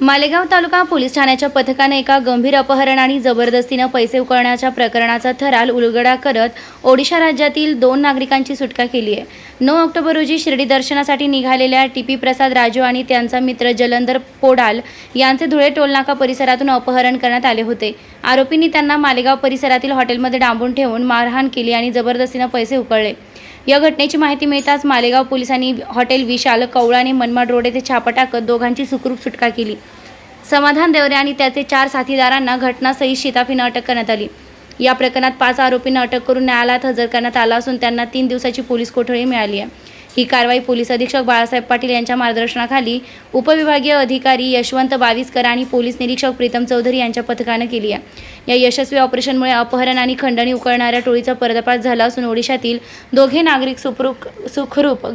मालेगाव तालुका police ठाण्याच्या पथकाने एका गंभीर अपहरण आणि जबरदस्तीनं पैसे उकळण्याच्या प्रकरणाचा थराल उलगडा करत ओडिशा राज्यातील दोन नागरिकांची सुटका केली आहे. नऊ ऑक्टोबर रोजी शिर्डी दर्शनासाठी निघालेल्या टी पी प्रसाद राजू आणि त्यांचा मित्र जलंधर पोडाल यांचे धुळे टोलनाका परिसरातून अपहरण करण्यात आले होते. आरोपींनी त्यांना मालेगाव परिसरातील हॉटेलमध्ये डांबून ठेवून मारहाण केली आणि जबरदस्तीनं पैसे उकळले. या घटनेची माहिती मिळताच मालेगाव पोलिसांनी हॉटेल विशाल कवळाने मनमाड रोड येथे छापा टाकत दोघांची सुखरूप सुटका केली. समाधान देवरे आणि त्याचे चार साथीदारांना घटनासहित शिताफीनं अटक करण्यात आली. या प्रकरणात पाच आरोपींना अटक करून न्यायालयात हजर करण्यात आला असून त्यांना तीन दिवसाची पोलीस कोठडी मिळाली आहे. ही कारवाई पोलीस अधीक्षक बाळासाहेब पाटील यांच्या मार्गदर्शनाखाली उपविभागीय अधिकारी यशवंत बावीसकर आणि पोलीस निरीक्षक प्रीतम चौधरी यांच्या पथकानं केली आहे. या यशस्वी ऑपरेशनमुळे अपहरण आणि खंडणी उकळणाऱ्या टोळीचा पर्दाफाश झाला असून ओडिशातील दोघे नागरिक सुखरूप सुखरूप